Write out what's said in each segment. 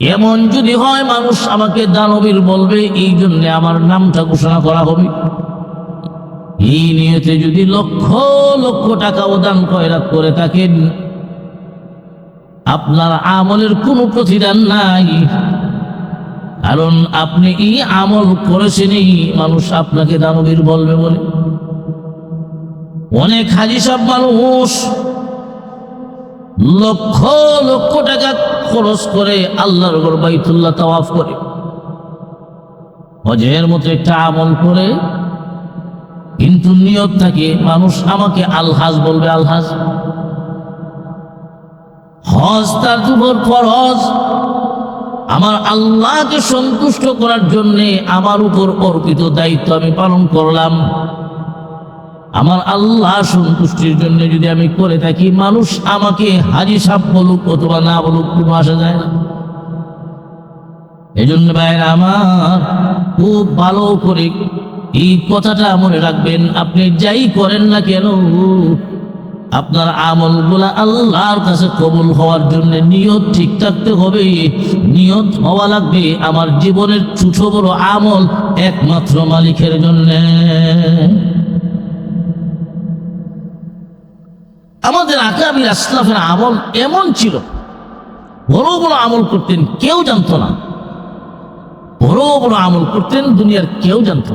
এমন যদি হয় মানুষ আমাকে দানবীর বলবে, এই জন্য আমার নামটা ঘোষণা করা হবে। এই নিয়তে যদি লক্ষ লক্ষ টাকাও দান কয়রাত করে থাকেন, আপনার আমলের কোনো প্রতিদান নাই। কারণ আপনি এই আমল করেছেনই, মানুষ আপনাকে দানবীর বলবে বলে। অনেক হাজি সব মানুষ লক্ষ লক্ষ টাকা খরচ করে আল্লাহর ঘর বাইতুল্লাহ তাওয়াফ করে। হজের মতো একটা আমল করে, কিন্তু নিয়ত থাকে, মানুষ আমাকে আলহাজ বলবে আলহাজ। হজ তার দুপুর পর হজ। আমার আল্লাহকে সন্তুষ্ট করার জন্যে আমার উপর অর্পিত দায়িত্ব আমি পালন করলাম। আমার আল্লাহ সন্তুষ্টির জন্য যদি আমি করে থাকি, মানুষ আমাকে হাজি সাপ বলুক অথবা না বলুক, কোনো আসা যায় না। এই জন্য ভাইয়ের আমার খুব ভালো করে এই কথাটা মনে রাখবেন, আপনি যাই করেন না কেন, আপনার আমলগুলা আল্লাহর কাছে কবুল হওয়ার জন্য নিয়ত ঠিক থাকতে হবে, নিয়ত হওয়া লাগবে। আমার জীবনের ছোট বড় আমল একমাত্র মালিকের জন্যে। আমাদের আকাবির আসলাফের আমল এমন ছিল। বড় বড় আমল করতেন কেউ জানতো না। বড় বড় আমল করতেন দুনিয়ার কেউ জানতো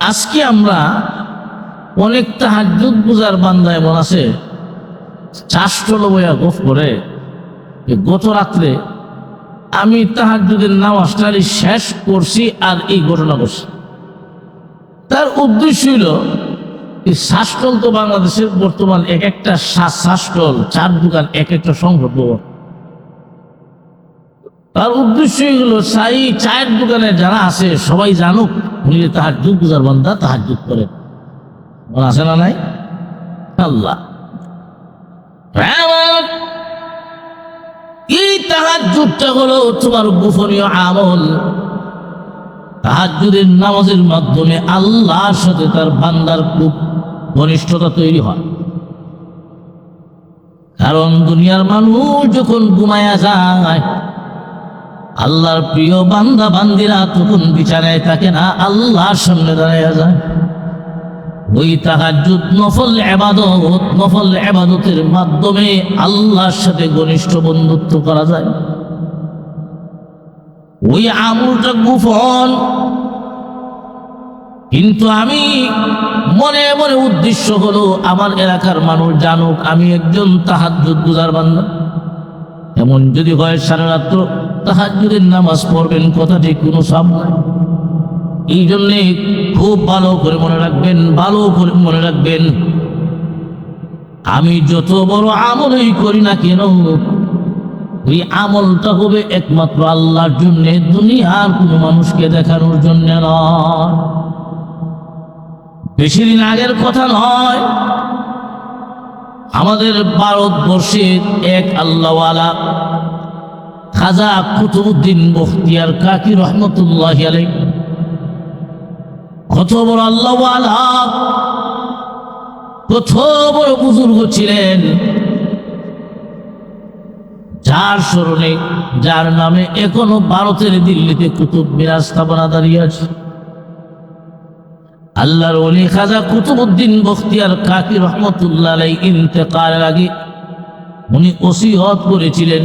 আজকে আমরা অনেক তাহাজুদ বুঝার বান্দা এমন আছে চাষটল বইয়া গোফ করে গত রাত্রে আমি তাহাজুদের নামাজটারি শেষ করছি আর এই ঘটনা করছি তার উদ্দেশ্য হইল শাসটল তো বাংলাদেশের বর্তমান এক একটা শা- শাসটল চার দোকান, এক একটা ভবন। তার উদ্দেশ্য হলো সাই চায়ের দোকানে যারা আছে, সবাই জানুক উনি তাহার যুগ গুজার বান্দা তাহার যুগ করেন আছে না নাই? আল্লাহ। আমার এই তাহার যুগটা হলো তোমার গোপনীয় আমল। তাহাজ্জুদের নামাজের মাধ্যমে আল্লাহর সাথে তার বান্দার খুব ঘনিষ্ঠতা তৈরি হয়। কারণ দুনিয়ার মানুষ যখন ঘুমায়া যায়, আল্লাহর প্রিয় বান্দা বান্দিরা তখন বিচারায় থাকে না, আল্লাহর সামনে দাঁড়াইয়া যায়। ওই তাহাজ্জুদ নফল এবাদত, নফল এবাদতের মাধ্যমে আল্লাহর সাথে ঘনিষ্ঠ বন্ধুত্ব করা যায়। ওই আমলটা গোপন কিন্তু আমি মনে মনে উদ্দেশ্য হলো, আমার এলাকার মানুষ জানুক, আমি একজন তাহাজ্জুদ গুজার বান্দা। এমন যদি হয়, সারা রাত্র তাহাজ্জুদের নামাজ পড়বেন কথাটি কোনো সব এই জন্যে খুব ভালো করে মনে রাখবেন, ভালো করে মনে রাখবেন, আমি যত বড় আমলই করি না কেন, ওই আমলটা হবে একমাত্র আল্লাহর জন্য, দুনিয়ার কোনো মানুষকে দেখানোর জন্য নয়। বেশি দিন আগের কথা নয়। আমাদের ভারতবর্ষের এক আল্লাহওয়ালা খাজা কুতুবুদ্দিন বখতিয়ার কাকি রহমতুল্লাহ আলাই কত বড় আল্লাহওয়ালা, কত বড় বুজুর্গ ছিলেন। যার স্মরণে, যার নামে এখনও ভারতের দিল্লিতে কুতুব মিরাজ স্থাপনা দাঁড়িয়ে আছে। আল্লাহর অলি খাজা কুতুবুদ্দিন বখতিয়ার কাকি রহমতুল্লাহ আলাই ইন্তেকালের আগে উনি ওসিয়ত করেছিলেন।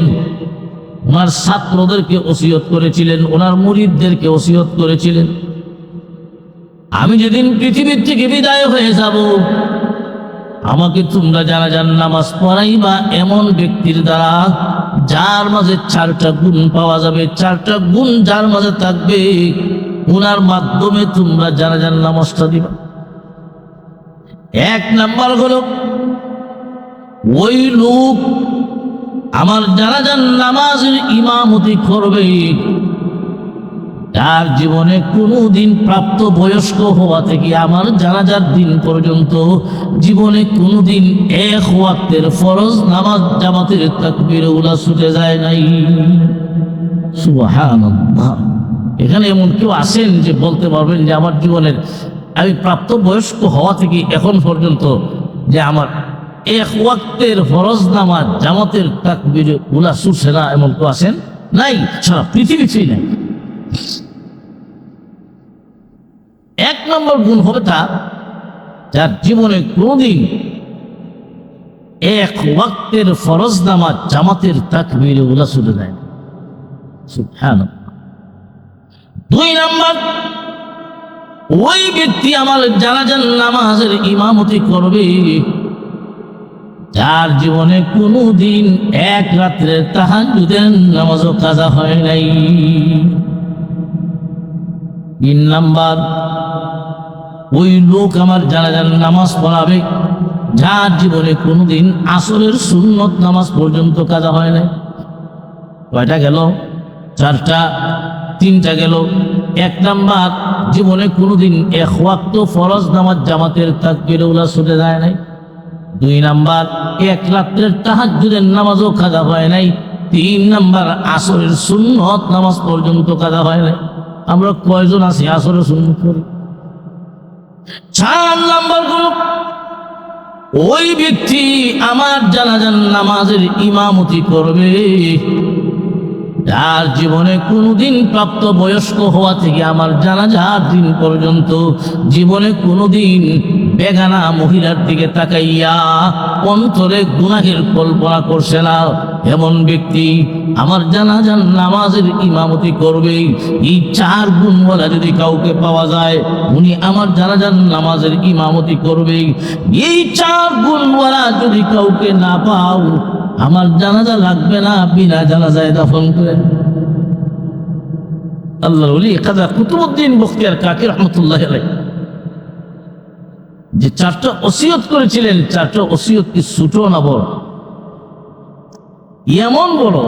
ওনার ছাত্রদেরকে ওসিয়ত করেছিলেন ওনার মুরিদদেরকে ওসিয়ত করেছিলেন। আমি যেদিন পৃথিবীর থেকে বিদায় হয়ে যাব, আমাকে তোমরা যারা যার নামাজ পড়াইবা এমন ব্যক্তির দ্বারা যার মাঝে চারটা গুণ পাওয়া যাবে, চারটা গুণ যার মাঝে থাকবে উনার মাধ্যমে তোমরা যারা যার নামাজটা দিবা। এক নাম্বার হলো, ওই লোক আমার যারা যার নামাজের ইমামতি করবে তার জীবনে কোনো দিন প্রাপ্ত বয়স্ক হওয়া থেকে আমার জানাজার দিন পর্যন্ত জীবনে কোনো দিন এক ওয়াক্তের ফরজ নামাজ জামাতের তাকবীর উলা ছুটে যায় নাই। সুবহানাল্লাহ। এখানে এমন কেউ আসেন যে বলতে পারবেন যে আমার জীবনের আমি প্রাপ্ত বয়স্ক হওয়া থেকে এখন পর্যন্ত যে আমার এক ওয়াক্তের ফরজ নামাজ, জামাতের তাকবির উলা সুরছে না এমন কেউ আসেন? নাই, সারা পৃথিবীতেই নাই। এক নম্বর গুণ হবে তা, যার জীবনে কোনোদিন এক ওয়াক্তের ফরজ নামাজ, জামাতের তাকবির উলা সুরে দেয় সুবহানাল্লাহ। দুই নম্বর, ওই ব্যক্তি আমার জানাজান নামাজের ইমামতি করবে। যার জীবনে কোনো দিন এক রাত্রে তাহাজুদের নামাজও কাজা হয় নাই। তিন নাম্বার, ওই লোক আমার জানাজান নামাজ পড়াবে, যার জীবনে কোনোদিন আসরের সুন্নত নামাজ পর্যন্ত কাজা হয় নাই। কয়টা গেল? চারটা। তিনটা গেল। এক নাম্বার, জীবনে কোনোদিন এক ওয়াক্ত ফরজ নামাজ জামাতের তাকবির উলা ছুটে যায় নাই। দুই নাম্বার, এক রাত্রের তাহাজ্জুদের নামাজও কাজা হয় নাই। তিন নাম্বার, আসরের সুন্নত নামাজ পর্যন্ত কাজা হয় নাই। আমরা কয়জন আছি আসরের সুন্নত করি? চার নাম্বার গ্রুপ। ওই ব্যক্তি আমার জানাজান নামাজের ইমামতি করবে। যার জীবনে কোনোদিন প্রাপ্ত বয়স্ক হওয়া থেকে আমার জানাজার দিন পর্যন্ত জীবনে কোনোদিন বেগানা মহিলার দিকে তাকাইয়া অন্তরে গুনাহের কল্পনা করছে না। এমন ব্যক্তি আমার জানাজান নামাজের ইমামতি করবে, এই চার গুণওয়ালা যদি কাউকে পাওয়া যায়, উনি আমার জানাজান নামাজের ইমামতি করবে। এই চার গুণওয়ালা যদি কাউকে না পাও আমার জানাজা লাগবে না, বিনা জানাজায় দাফন করে। আল্লাহ ওলি কাজা কুতুবুদ্দিন বখতিয়ার কাকি রহমতুল্লাহ যে চারটা ওসিয়ত করেছিলেন, চারটা ওসিয়ত কি ছোটো না বড়? এমন বড়,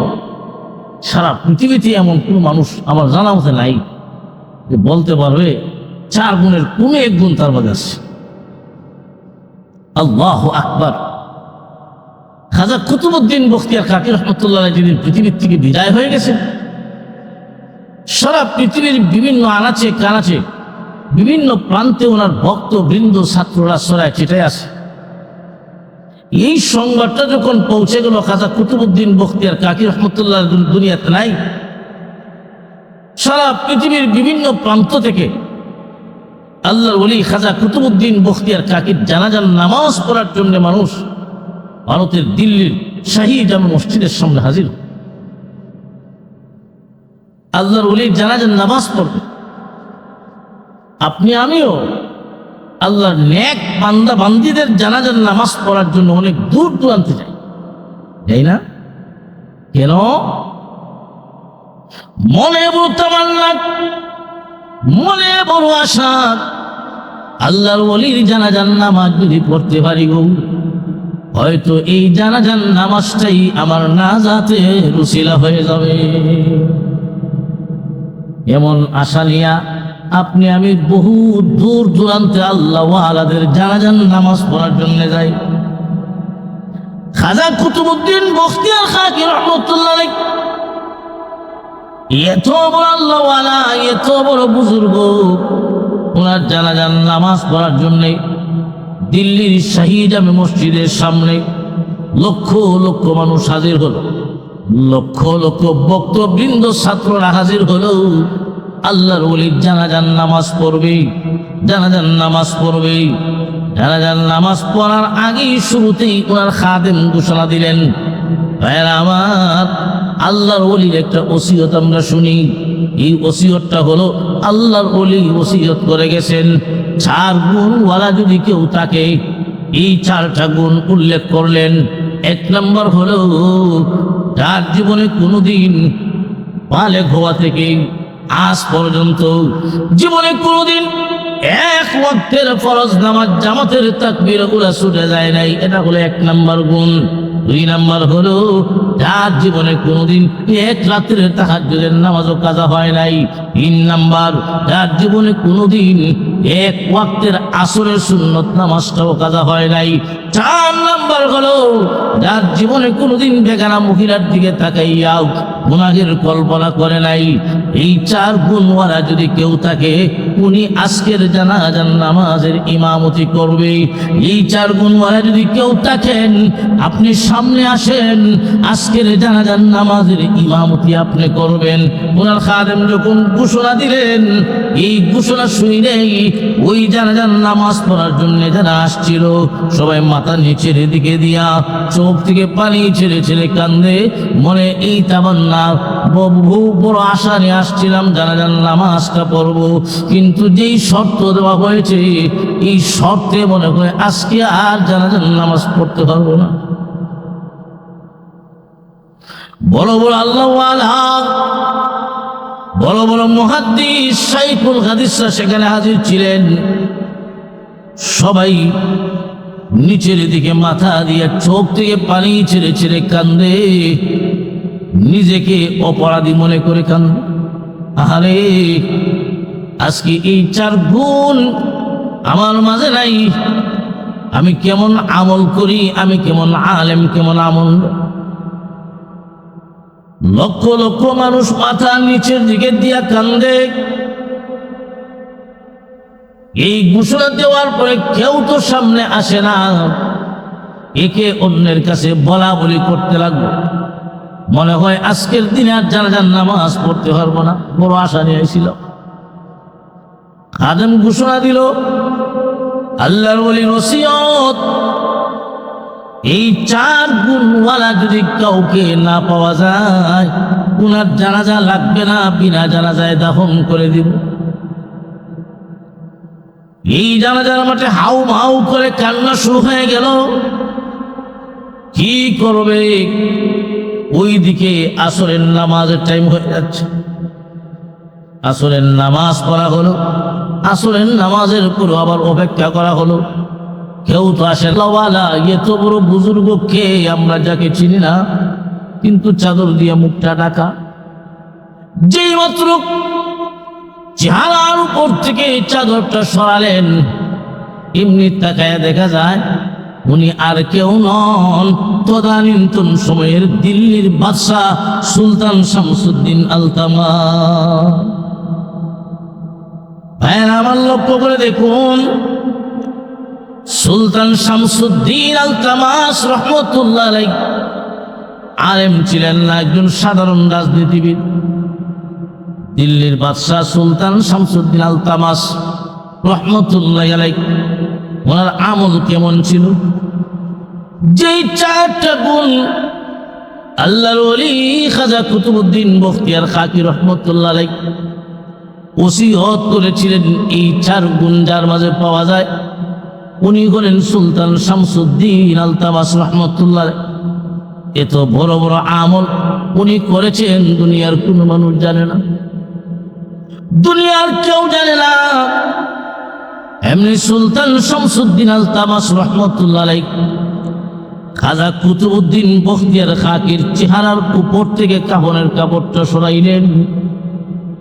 সারা পৃথিবীতে এমন কোনো মানুষ আমার জানা মতে নাই। যে বলতে পারবে, চার গুণের কোনো এক গুণ তার মধ্যে আছে। আল্লাহ আকবার। খাজা কুতুবুদ্দিন বখতিয়ার কাকি রহমতুল্লাহ যেদিন পৃথিবীর থেকে বিদায় হয়ে গেছে সারা পৃথিবীর বিভিন্ন আনাচে কানাচে বিভিন্ন প্রান্তে ওনার ভক্ত, বৃন্দ, ছাত্ররা সরায় চেটাই আছে এই সংবাদটা যখন পৌঁছে গেল খাজা কুতুবুদ্দিন বখতিয়ার কাকি রহমতুল্লাহ দুনিয়াতে নাই। সারা পৃথিবীর বিভিন্ন প্রান্ত থেকে আল্লাহর ওলি খাজা কুতুবুদ্দিন বখতিয়ার কাকির জানাজান নামাজ পড়ার জন্য মানুষ ভারতের দিল্লির শাহী জামা মসজিদের সামনে হাজির। আল্লাহর ওলির জানাজান নামাজ পড়বে। আপনি আমিও আল্লাহর ন্যাক বান্দা বান্দিদের জানাজান নামাজ পড়ার জন্য অনেক দূর দূরান্তে যাই। যাই না? কেন? মনে বড় মনে বড় আশা। আল্লাহর ওলির জানাজান নামাজ যদি পড়তে পারি গো। হয়তো এই জানাজান নামাজটাই আমার না যাতে রুসিলা হয়ে যাবে। এমন আশা নিয়া আপনি আমি বহু দূর দূরান্তে আল্লাহ আলাদের জানাজান নামাজ পড়ার জন্য যাই। খাজা কুতুবুদ্দিন বখতিয়ার খাকি রহমতুল্লাহ এত বড় আল্লাহ এত বড় বুজুর্গ, ওনার জানাজান নামাজ পড়ার জন্যে দিল্লির শাহী জামে মসজিদের সামনে লক্ষ লক্ষ মানুষ হাজির হলো। লক্ষ লক্ষ বক্তবৃন্দ ছাত্ররা হাজির হলো। আল্লাহর ওলির জানাজান নামাজ পড়বে জানাজান নামাজ পড়বে। জানাজান নামাজ পড়ার আগেই শুরুতেই ওনার খাদেম ঘোষণা দিলেন আমার, আল্লাহর ওলির একটা ওসিয়ত আমরা শুনি। এই ওসিয়তটা হলো আল্লাহর ওলি ওসিয়ত করে গেছেন। চার গুণওয়ালা যদি কেউ থাকে এই চারটা গুণ উল্লেখ করলেন, এক নম্বর হলো যার জীবনে কোনোদিন বালে হওয়া থেকে আজ পর্যন্ত জীবনে কোনোদিন এক ওয়াক্তের ফরজ নামাজ জামাতের তাকবীরগুলা ছুটে যায় নাই। এটা হলো এক নাম্বার গুণ। দুই নাম্বার হলো যার জীবনে কোনোদিন এক রাত্রের তাহাজ্জুদের নামাজও কাজা হয় নাই। তিন নাম্বার যার জীবনে কোনোদিন এক ওয়াক্তের আসরের সুন্নত নামাজটাও কাজা হয় নাই। চার নাম্বার হলো যার জীবনে কোনোদিন বেগানা মহিলার দিকে তাকাইয়াও গুনাহের কল্পনা করে নাই। এই চার গুণওয়ালা যদি কেউ থাকে উনি আজকের জানাজান নামাজের ইমামতি করবে। এই চার গুণওয়ালা যদি কেউ থাকেন আপনি সামনে আসেন, আজকের জানাজান নামাজের ইমামতি আপনি করবেন। ওনার খাদেম যখন ঘোষণা দিলেন, এই ঘোষণা শুনেই ওই জানাজান নামাজ পড়ার জন্য যারা আসছিল, সবাই মাথা নিচের দিকে দিয়া চোখ থেকে পানি ছেড়ে ছেড়ে কান্দে, মনে এই তাবান্না বহু বড় আশা নিয়ে আসছিলাম জানাজান নামাজটা পড়ব। কিন্তু যেই শর্ত দেওয়া হয়েছে, এই শর্তে মনে করে আজকে আর জানাজান নামাজ পড়তে পারব না। বড় বড় আল্লাহ বড় বড় মহাদ্দিস সাইফুল হাদিসরা সেখানে হাজির ছিলেন। সবাই নিচের দিকে মাথা দিয়ে চোখ থেকে পানি ছেড়ে ছেড়ে কান্দে, নিজেকে অপরাধী মনে করে কান্দে। আহারে আজকে এই চার গুণ আমার মাঝে নাই। আমি কেমন আমল করি, আমি কেমন আলেম, কেমন আমল? লক্ষ লক্ষ মানুষ মাথা নিচের দিকে দিয়া কান্দে। এই ঘোষণা দেওয়ার পরে কেউ তো সামনে আসে না। একে অন্যের কাছে বলা বলি করতে লাগল। মনে হয় আজকের দিনে আর জানাজান নামাজ পড়তে পারব না। বড় আশা নিয়ে ছিল খাদেম ঘোষণা দিল, আল্লাহর বলি রসিয়ত এই চার গুণওয়ালা যদি কাউকে না পাওয়া যায় উনার জানাজা লাগবে না, বিনা জানাজায় দাফন করে দিব। এই জানাজার মাঠে হাউ মাউ করে কান্না শুরু হয়ে গেল। কি করবে? ওই দিকে আসরের নামাজের টাইম হয়ে যাচ্ছে। আসরের নামাজ পড়া হলো। আসরের নামাজের উপর আবার অপেক্ষা করা হলো। কেউ তো আসে লওয়ালা এ তো বড় বুজুর্গ, কে আমরা যাকে চিনি না, কিন্তু চাদর দিয়ে মুখটা ঢাকা। যেই মাত্র চেহারার উপর থেকে চাদরটা সরালেন, এমনি তাকায় দেখা যায়, উনি আর কেউ নন। তদানীন্তন সময়ের দিল্লির বাদশাহ সুলতান শামসুদ্দিন আলতামা ভাইয়ের আমার লক্ষ্য করে দেখুন। সুলতান শামসুদ্দিন আল তামাস রহমতুল্লাহ আলেম ছিলেন না, একজন সাধারণ রাজনীতিবিদ। দিল্লির বাদশাহ সুলতান শামসুদ্দিন আল তামাস রহমতুল্লাহ আলাই ওনার আমল কেমন ছিল? যেই চারটা গুণ আল্লাহর অলি খাজা কুতুবুদ্দিন বখতিয়ার খাকি রহমতুল্লাহ আলাই ওসিহত করেছিলেন, এই চার গুণ যার মাঝে পাওয়া যায়। উনি হলেন সুলতান শামসুদ্দিন আলতাবাস রহমতুল্লাহ। এত বড় বড় আমল উনি করেছেন, দুনিয়ার কোনো মানুষ জানে না। দুনিয়ার কেউ জানে না। এমনি সুলতান শামসুদ্দিন আলতাবাস রহমতুল্লাহ খাজা কুতুবুদ্দিন বখতিয়ার খাকির চেহারার উপর থেকে কাপড়ের কাপড়টা সরাইলেন।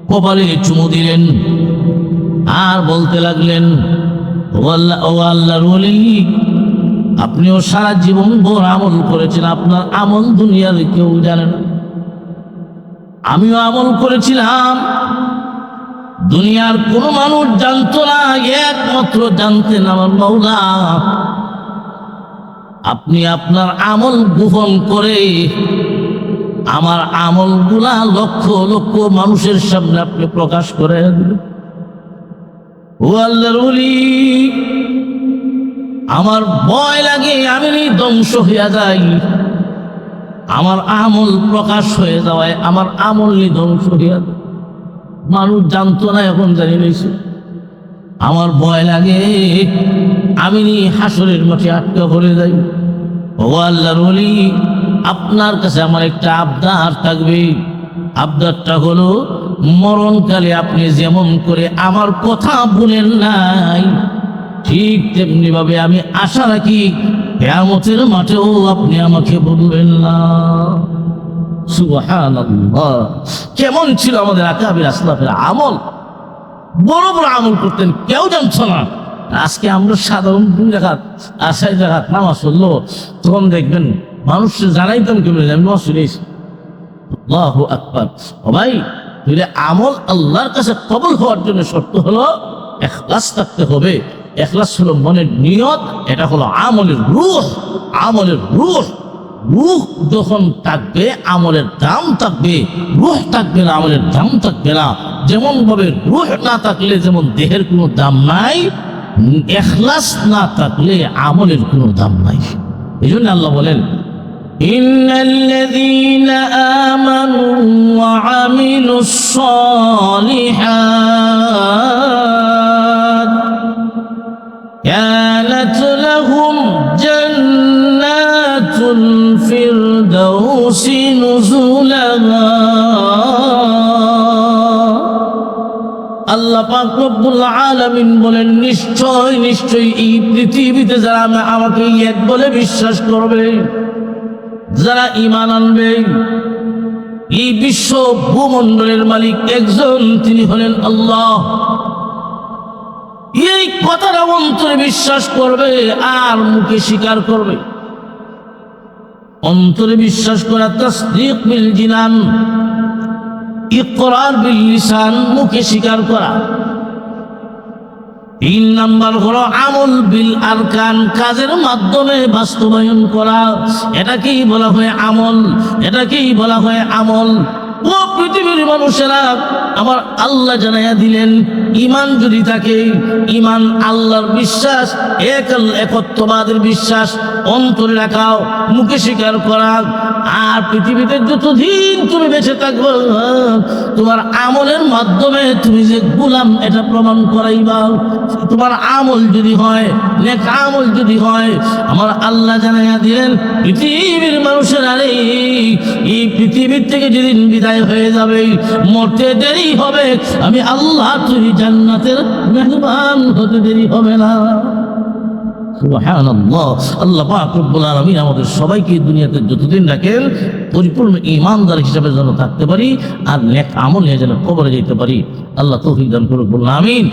কপালে চুমু দিলেন। আর বলতে লাগলেন, ও আল্লাহ ও আল্লাহর আপনিও সারা জীবন ভোর আমল করেছেন, আপনার আমল দুনিয়ার কেউ জানে না। আমিও আমল করেছিলাম, দুনিয়ার কোনো মানুষ জানতো না, একমাত্র জানতেন আমার মৌলা আপনি আপনার আমল গোপন করে আমার আমলগুলা লক্ষ লক্ষ মানুষের সামনে আপনি প্রকাশ করে দিলেন ও আল্লাহর আমার ভয় লাগে, আমি ধ্বংস হইয়া যাই। আমার আমল প্রকাশ হয়ে যাওয়ায়, আমার আমল নি ধ্বংস হইয়া মানুষ জানতো না, এখন জানি লইছে আমার ভয় লাগে, আমি হাসরের মাঠে আটকা করে যাই। ও আল্লাহর আপনার কাছে আমার একটা আবদার থাকবে। আবদারটা হলো, মরণকালে আপনি যেমন করে আমার কথা বলেন নাই, ঠিক তেমনি ভাবে আমি আশা রাখি, কেয়ামতের মাঠেও আপনি আমাকে বলবেন না। কেমন ছিল আমাদের আকাবির আসলাফের আমল? বড় বড় আমল করতেন, কেউ জানছ না। আজকে আমরা সাধারণ দুই জায়গাত আশাই জায়গাত নামাজ পড়ল, তখন দেখবেন মানুষ জানাইতাম কেমন আমি নামাজ চলে আল্লাহু ভাই, তাহলে আমল আল্লাহর কাছে কবল হওয়ার জন্য শর্ত হলো এখলাস থাকতে হবে। এখলাস হলো মনের নিয়ত, এটা হলো আমলের রুহ। আমলের রুহ। রুহ যখন থাকবে, আমলের দাম থাকবে। রুহ থাকবে না, আমলের দাম থাকবে না। যেমন ভাবে রুহ না থাকলে যেমন দেহের কোনো দাম নাই, এখলাস না থাকলে আমলের কোনো দাম নাই। এই জন্য আল্লাহ বলেন إن الذين آمنوا وعملوا الصالحات كانت لهم جنات الفردوس نزلا আল্লাহ পাক রব্বুল আলামিন বলেন নিশ্চয় নিশ্চয় এই পৃথিবীতে যারা আমা- আমাকে এক বলে বিশ্বাস করবে যারা ইমান আনবে, এই বিশ্ব ভূমণ্ডলের মালিক একজন, তিনি হলেন আল্লাহ। এই কথাটা অন্তরে বিশ্বাস করবে, আর মুখে স্বীকার করবে। অন্তরে বিশ্বাস করা তসদিক বিল জিনান, ইকরার বিল লিসান, মুখে স্বীকার করা। তিন নাম্বার হলো আমল বিল আরকান, কাজের মাধ্যমে বাস্তবায়ন করা। এটাকেই বলা হয় আমল? এটাকেই বলা হয় আমল? ও পৃথিবীর মানুষেরা, আমার আল্লাহ জানাইয়া দিলেন ইমান যদি থাকে ইমান আল্লাহর বিশ্বাস এক একত্ববাদের বিশ্বাস, অন্তরে রাখাও, মুখে স্বীকার করা, আর পৃথিবীতে যতদিন তুমি বেঁচে থাকব, তোমার আমলের মাধ্যমে তুমি যে গুলাম, এটা প্রমাণ করাইবা। তোমার আমল যদি হয়, নেক আমল যদি হয়, আমার আল্লাহ জানাইয়া দিলেন, পৃথিবীর মানুষের এই পৃথিবীর থেকে যেদিন বিদায় হয়ে যাবে। মরতে দেরি হবে। আমি আল্লাহ তুমি জান্নাতের মেহমান হতে দেরি হবে না। আল্লাহ আমাদের সবাইকে দুনিয়াতে যতদিন রাখেন, পরিপূর্ণ ইমানদার হিসেবে যেন থাকতে পারি আর নেক আমল নিয়ে যেন কবরে যেতে পারি। আল্লাহ তৌফিক দান করুক বলুন, আমিন।